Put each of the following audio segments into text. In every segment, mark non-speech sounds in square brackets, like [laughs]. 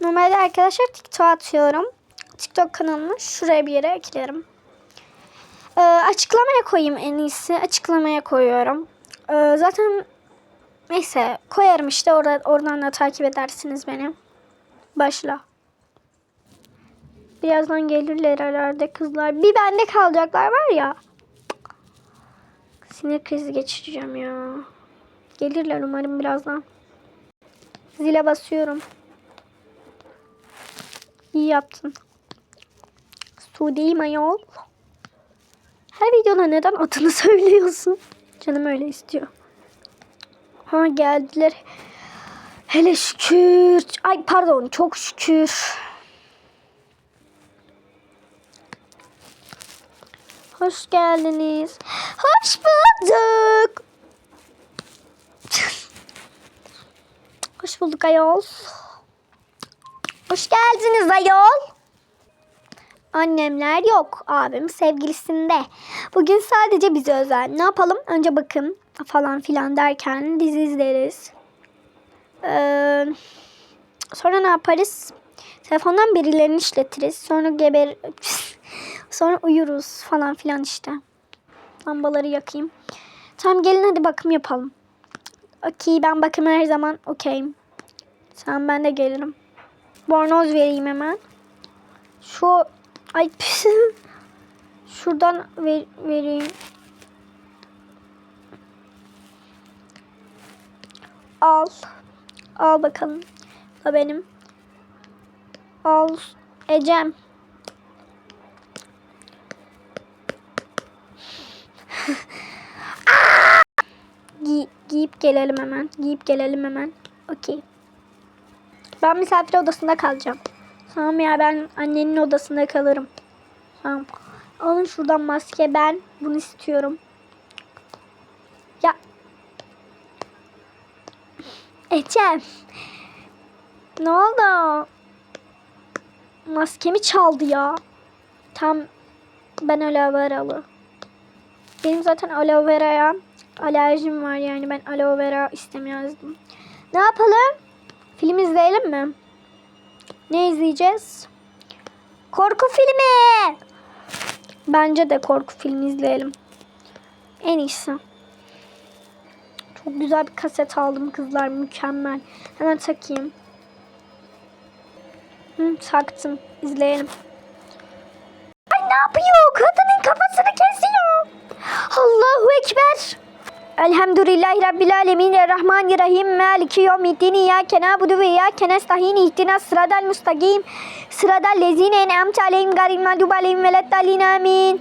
Normalde arkadaşlar TikTok atıyorum. TikTok kanalımı şuraya bir yere eklerim. Ee, açıklamaya koyayım en iyisi. Açıklamaya koyuyorum. Ee, zaten neyse koyarım işte orada oradan da takip edersiniz beni. Başla. Birazdan gelirler herhalde kızlar. Bir bende kalacaklar var ya. Sinir krizi geçireceğim ya. Gelirler umarım birazdan. Zile basıyorum. İyi yaptın. Suudi ayol. Her videoda neden adını [laughs] söylüyorsun? Canım öyle istiyor. Ha geldiler. Hele şükür. Ay pardon çok şükür. Hoş geldiniz. Hoş bulduk. Hoş bulduk ayol. Hoş geldiniz ayol. Annemler yok. Abim sevgilisinde. Bugün sadece bize özel. Ne yapalım? Önce bakım falan filan derken dizi izleriz. Ee, sonra ne yaparız? Telefondan birilerini işletiriz. Sonra geber... [laughs] sonra uyuruz falan filan işte. Lambaları yakayım. Tamam gelin hadi bakım yapalım. Okey ben bakım her zaman okeyim. Sen ben de gelirim. Bornoz vereyim hemen. Şu ay. [laughs] Şuradan ver, vereyim. Al. Al bakalım. Da benim. Al. Ecem. [laughs] Giy giyip gelelim hemen. Giyip gelelim hemen. Okey. Ben misafir odasında kalacağım. Tamam ya ben annenin odasında kalırım. Tamam. Alın şuradan maske ben bunu istiyorum. Ya. Ecem. Ne oldu? Maskemi çaldı ya. Tam ben aloe veralı. Benim zaten aloe vera'ya alerjim var yani ben aloe vera istemezdim. Ne yapalım? Film izleyelim mi? Ne izleyeceğiz? Korku filmi. Bence de korku filmi izleyelim. En iyisi. Çok güzel bir kaset aldım kızlar. Mükemmel. Hemen takayım. Hı, taktım. İzleyelim. Ay ne yapıyor? Kadının kafasını kesiyor. Elhamdülillahi Rabbil Alemin Errahmanirrahim Maliki Yevmiddin İyyâke na'budu ve İyyâke nestaîn İhdina sıradal müstakîm Sıradal lezîne en'amte aleyhim gayril mağdubi aleyhim veleddâlin amin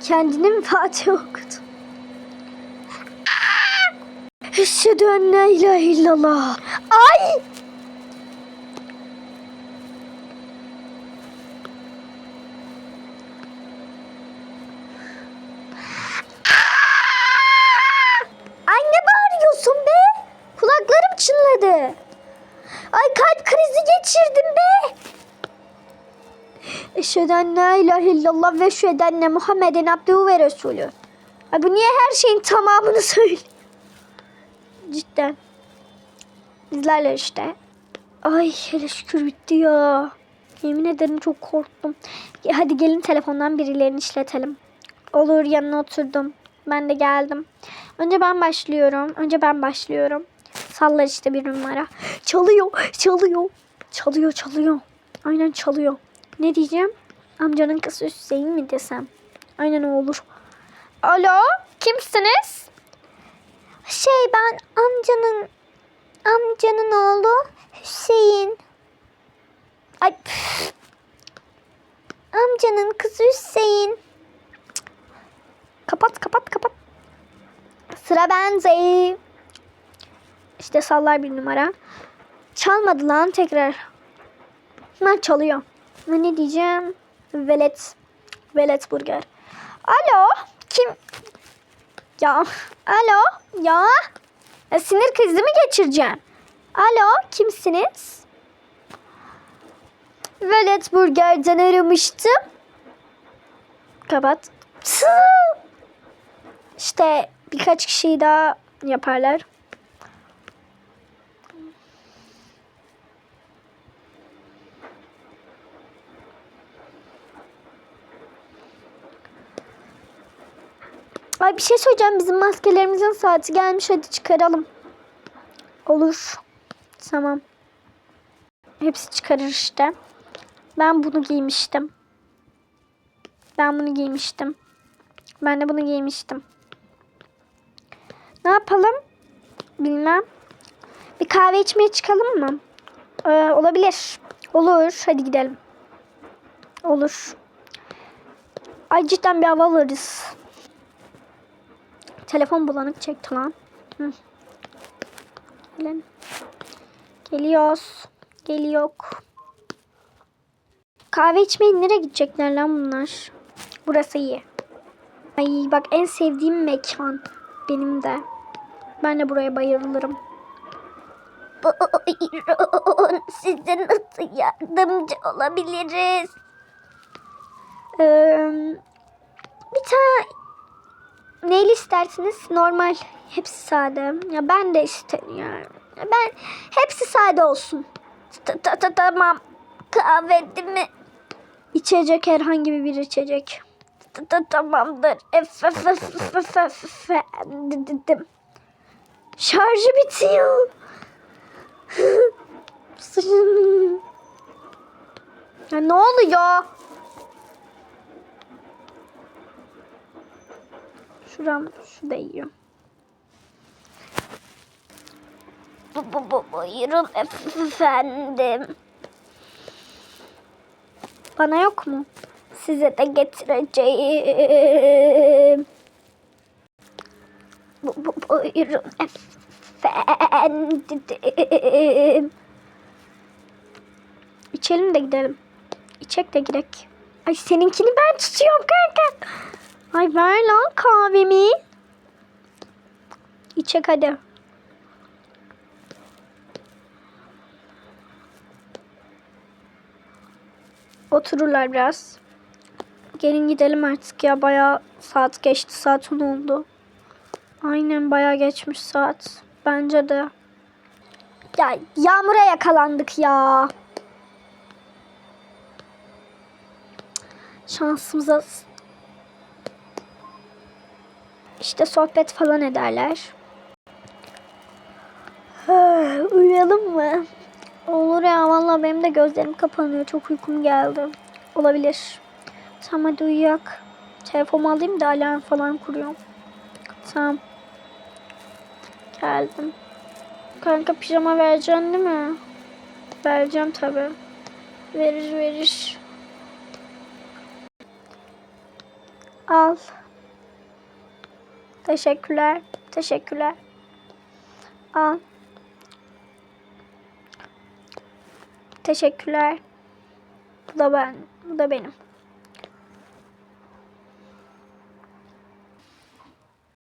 Kendine mi Fatiha okudu? Eşhedü en la ilahe! Ay ne bağırıyorsun be? Çınladı. Ay kalp krizi geçirdim be. Eşhedü en la ilahe illallah ve eşhedü enne Muhammeden abduhu ve resulü. Ay bu niye her şeyin tamamını [laughs] söylüyor? Cidden. Bizlerle işte. Ay hele şükür bitti ya. Yemin ederim çok korktum. Ya Hadi gelin telefondan birilerini işletelim. Olur yanına oturdum. Ben de geldim. Önce ben başlıyorum. Önce ben başlıyorum. Sallar işte bir numara. Çalıyor, çalıyor. Çalıyor, çalıyor. Aynen çalıyor. Ne diyeceğim? Amcanın kızı Hüseyin mi desem? Aynen o olur. Alo, kimsiniz? Şey ben amcanın amcanın oğlu Hüseyin. Ay püf. Amcanın kızı Hüseyin. Kapat kapat kapat. Sıra bende. İşte sallar bir numara. Çalmadı lan tekrar. Ben çalıyor. Ne diyeceğim? Velet. Velet burger. Alo. Kim? Ya. Alo. Ya. ya sinir krizi mi geçireceğim? Alo. Kimsiniz? Velet burgerden aramıştım. Kapat. İşte birkaç kişiyi daha yaparlar. Ay bir şey söyleyeceğim. Bizim maskelerimizin saati gelmiş. Hadi çıkaralım. Olur. Tamam. Hepsi çıkarır işte. Ben bunu giymiştim. Ben bunu giymiştim. Ben de bunu giymiştim. Ne yapalım? Bilmem. Bir kahve içmeye çıkalım mı? Ee, olabilir. Olur. Hadi gidelim. Olur. Ay cidden bir hava alırız. Telefon bulanık çekti lan. Hı. Gelin. Geliyoruz. Geliyor. Kahve içmeye nereye gidecekler lan bunlar? Burası iyi. Ay bak en sevdiğim mekan. Benim de. Ben de buraya bayılırım. Buyurun size nasıl yardımcı olabiliriz? Ee, bir tane neyli istersiniz? Normal. Hepsi sade. Ya ben de isterim yani. Ya Ben hepsi sade olsun. Ta- ta- ta- Tamam kahve mi? İçecek herhangi bir içecek. Ta- ta- Tamamdır. Dedim. Şarjı bitiyor. Ya ne oluyor? Şuram şu değiyor. Bu, bu, bu, buyurun efendim. Bana yok mu? Size de getireceğim. Bu, bu, buyurun efendim. İçelim de gidelim. İçek de girek. Ay seninkini ben tutuyorum kanka. Ay ver lan kahvemi. İçek hadi. Otururlar biraz. Gelin gidelim artık ya. Bayağı saat geçti. Saat 10 oldu. Aynen bayağı geçmiş saat. Bence de. Ya yağmura yakalandık ya. Şansımıza işte sohbet falan ederler. Uyuyalım mı? Olur ya vallahi benim de gözlerim kapanıyor. Çok uykum geldi. Olabilir. Tamam hadi uyuyak. Telefonumu alayım da alarm falan kuruyorum. Tamam. Geldim. Kanka pijama vereceksin değil mi? Vereceğim tabi. Verir verir. Al. Teşekkürler. Teşekkürler. Al. Teşekkürler. Bu da ben. Bu da benim.